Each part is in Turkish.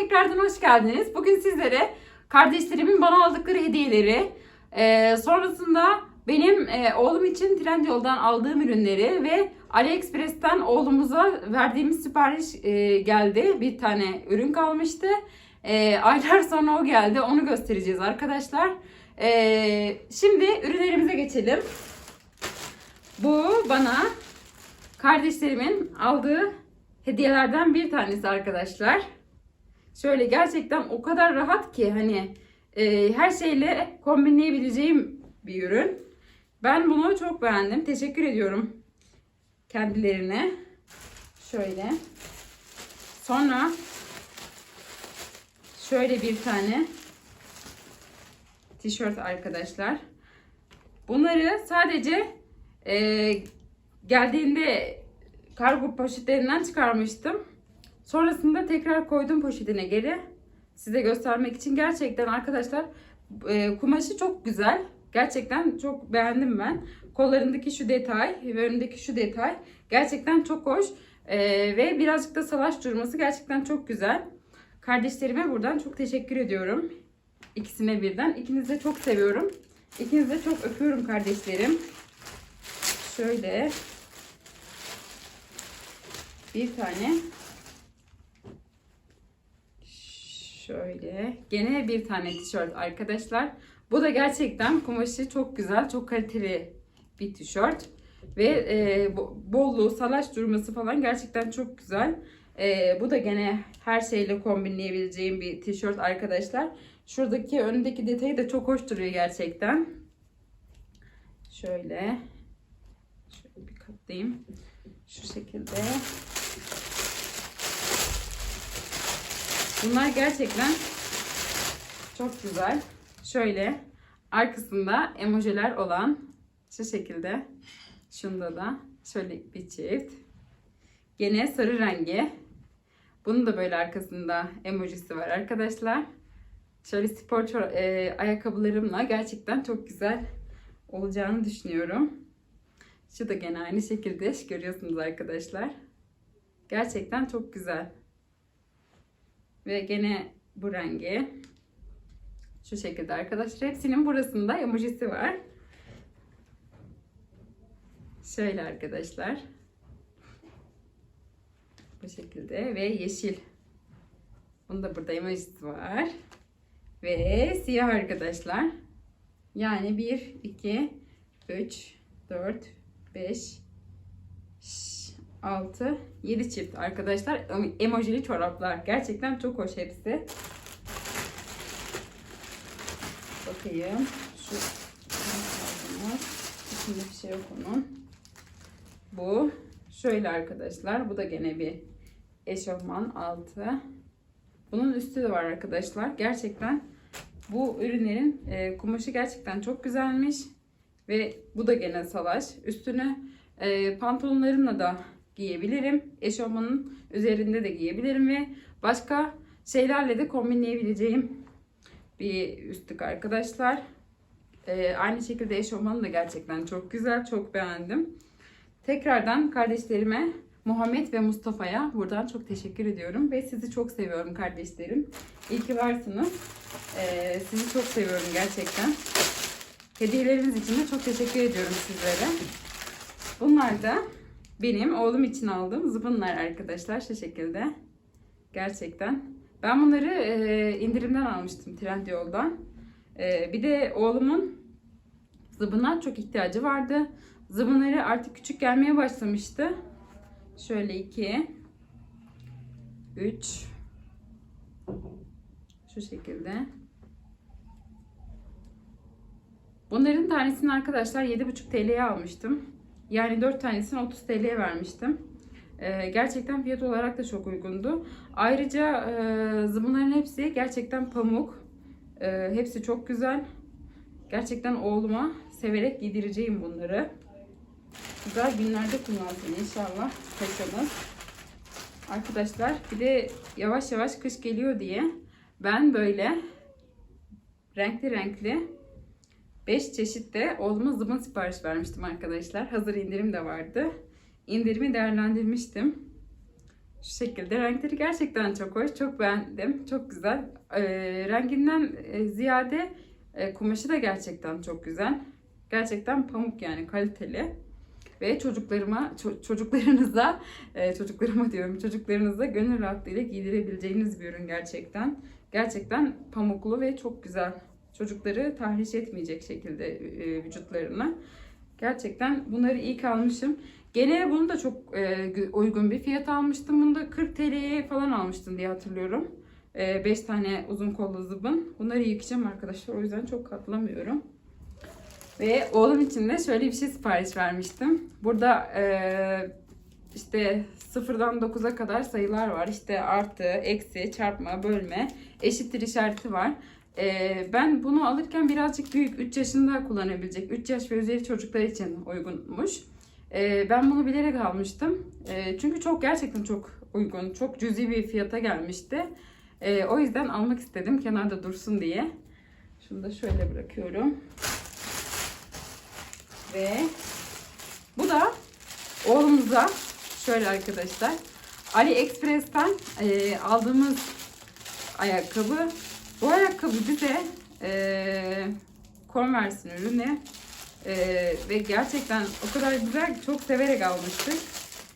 tekrardan hoş geldiniz. Bugün sizlere kardeşlerimin bana aldıkları hediyeleri, e, sonrasında benim e, oğlum için Trendyol'dan aldığım ürünleri ve AliExpress'ten oğlumuza verdiğimiz sipariş e, geldi. Bir tane ürün kalmıştı. Aylar sonra o geldi. Onu göstereceğiz arkadaşlar. Şimdi ürünlerimize geçelim. Bu bana kardeşlerimin aldığı hediyelerden bir tanesi arkadaşlar. Şöyle gerçekten o kadar rahat ki hani e, her şeyle kombinleyebileceğim bir ürün. Ben bunu çok beğendim. Teşekkür ediyorum kendilerine. Şöyle. Sonra şöyle bir tane tişört arkadaşlar. Bunları sadece e, geldiğinde kargo poşetlerinden çıkarmıştım. Sonrasında tekrar koydum poşetine geri. Size göstermek için gerçekten arkadaşlar e, kumaşı çok güzel. Gerçekten çok beğendim ben. Kollarındaki şu detay ve önündeki şu detay gerçekten çok hoş. E, ve birazcık da salaş durması gerçekten çok güzel. Kardeşlerime buradan çok teşekkür ediyorum. İkisine birden. İkinizi de çok seviyorum. İkinizi de çok öpüyorum kardeşlerim. Şöyle bir tane şöyle gene bir tane tişört arkadaşlar. Bu da gerçekten kumaşı çok güzel, çok kaliteli bir tişört ve e, bo- bolluğu, salaş durması falan gerçekten çok güzel. E, bu da gene her şeyle kombinleyebileceğim bir tişört arkadaşlar. Şuradaki önündeki detayı da çok hoş duruyor gerçekten. Şöyle şöyle bir katlayayım. Şu şekilde. Bunlar gerçekten çok güzel. Şöyle arkasında emojiler olan şu şekilde. Şunda da şöyle bir çift. Gene sarı rengi. Bunun da böyle arkasında emojisi var arkadaşlar. Şöyle spor e, ayakkabılarımla gerçekten çok güzel olacağını düşünüyorum. Şu da gene aynı şekilde görüyorsunuz arkadaşlar. Gerçekten çok güzel. Ve gene bu rengi. Şu şekilde arkadaşlar. Hepsinin burasında emojisi var. Şöyle arkadaşlar. Bu şekilde ve yeşil. Bunun da burada emojisi var. Ve siyah arkadaşlar. Yani 1, 2, 3, 4, 5, 6, 7 çift arkadaşlar. Emojili çoraplar. Gerçekten çok hoş hepsi. Bakayım. Şu İçinde bir şey yok onun. Bu. Şöyle arkadaşlar. Bu da gene bir eşofman altı. Bunun üstü de var arkadaşlar. Gerçekten bu ürünlerin e, kumaşı gerçekten çok güzelmiş. Ve bu da gene salaş. Üstüne e, pantolonlarımla da giyebilirim. Eşofmanın üzerinde de giyebilirim ve başka şeylerle de kombinleyebileceğim bir üstlük arkadaşlar. E, aynı şekilde eşofmanı da gerçekten çok güzel. Çok beğendim. Tekrardan kardeşlerime Muhammed ve Mustafa'ya buradan çok teşekkür ediyorum. Ve sizi çok seviyorum kardeşlerim. İyi ki varsınız. E, sizi çok seviyorum gerçekten. Hediyeleriniz için de çok teşekkür ediyorum sizlere. Bunlar da benim oğlum için aldığım zıbınlar arkadaşlar şu şekilde. Gerçekten. Ben bunları e, indirimden almıştım Trendyol'dan. E, bir de oğlumun zıbına çok ihtiyacı vardı. Zıbınları artık küçük gelmeye başlamıştı. Şöyle iki, üç, şu şekilde. Bunların tanesini arkadaşlar 7,5 TL'ye almıştım. Yani 4 tanesini 30 TL'ye vermiştim. Ee, gerçekten fiyat olarak da çok uygundu. Ayrıca e, zıbınların hepsi gerçekten pamuk. E, hepsi çok güzel. Gerçekten oğluma severek giydireceğim bunları. Güzel günlerde kullansın inşallah paçamız. Arkadaşlar bir de yavaş yavaş kış geliyor diye ben böyle renkli renkli 5 çeşit de oğluma zıbın sipariş vermiştim arkadaşlar. Hazır indirim de vardı. İndirimi değerlendirmiştim. Şu şekilde renkleri gerçekten çok hoş. Çok beğendim. Çok güzel. Ee, renginden e, ziyade e, kumaşı da gerçekten çok güzel. Gerçekten pamuk yani kaliteli. Ve çocuklarıma, ço- çocuklarınıza, e, çocuklarıma diyorum, çocuklarınıza gönül rahatlığıyla giydirebileceğiniz bir ürün gerçekten. Gerçekten pamuklu ve çok güzel. Çocukları tahriş etmeyecek şekilde e, vücutlarına. Gerçekten bunları iyi almışım. Gene bunu da çok e, uygun bir fiyat almıştım. Bunu da 40 TL'ye falan almıştım diye hatırlıyorum. 5 tane uzun kollu zıbın. Bunları yıkayacağım arkadaşlar. O yüzden çok katlamıyorum. Ve oğlum için de şöyle bir şey sipariş vermiştim. Burada e, işte sıfırdan 9'a kadar sayılar var. İşte artı, eksi, çarpma, bölme, eşittir işareti var. E, ben bunu alırken birazcık büyük 3 yaşında kullanabilecek 3 yaş ve üzeri çocuklar için uygunmuş. E, ben bunu bilerek almıştım. E, çünkü çok gerçekten çok uygun, çok cüzi bir fiyata gelmişti. E, o yüzden almak istedim kenarda dursun diye. Şunu da şöyle bırakıyorum. Ve bu da oğlumuza şöyle arkadaşlar AliExpress'ten e, aldığımız ayakkabı. Bu ayakkabı bize e, Converse'in ürünü E, ve gerçekten o kadar güzel ki çok severek almıştık.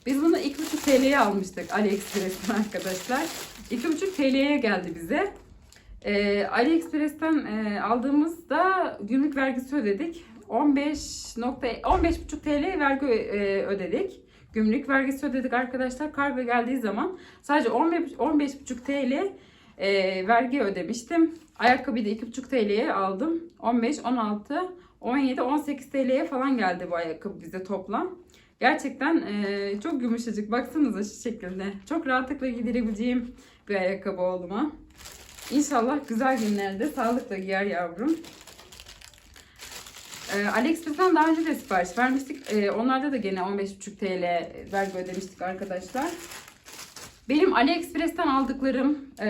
Biz bunu 2,5 TL'ye almıştık AliExpress'ten arkadaşlar. 2,5 TL'ye geldi bize. E, AliExpress'ten e, aldığımızda gümrük vergisi ödedik. 15 nokta 15,5 TL vergi e, ödedik. Gümrük vergisi ödedik arkadaşlar. Kargo geldiği zaman sadece 15 15,5 TL e, vergi ödemiştim. Ayakkabıyı da 2,5 TL'ye aldım. 15, 16, 17, 18 TL'ye falan geldi bu ayakkabı bize toplam. Gerçekten e, çok yumuşacık. Baksanıza şu şekilde. Çok rahatlıkla giydirebileceğim bir ayakkabı oğluma. İnşallah güzel günlerde sağlıkla giyer yavrum. Ee, AliExpress'ten daha önce de sipariş vermiştik. Ee, onlarda da gene 15,5 TL vergi ödemiştik arkadaşlar. Benim AliExpress'ten aldıklarım, e,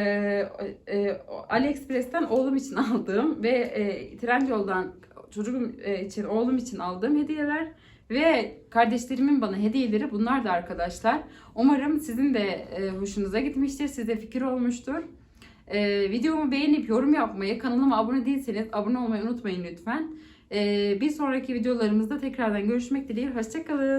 e, AliExpress'ten oğlum için aldığım ve e, Trendyol'dan çocuğum e, için, oğlum için aldığım hediyeler ve kardeşlerimin bana hediyeleri bunlar da arkadaşlar. Umarım sizin de hoşunuza gitmiştir, size fikir olmuştur. Videomu beğenip yorum yapmayı, kanalıma abone değilseniz abone olmayı unutmayın lütfen. Bir sonraki videolarımızda tekrardan görüşmek dileğiyle. Hoşçakalın.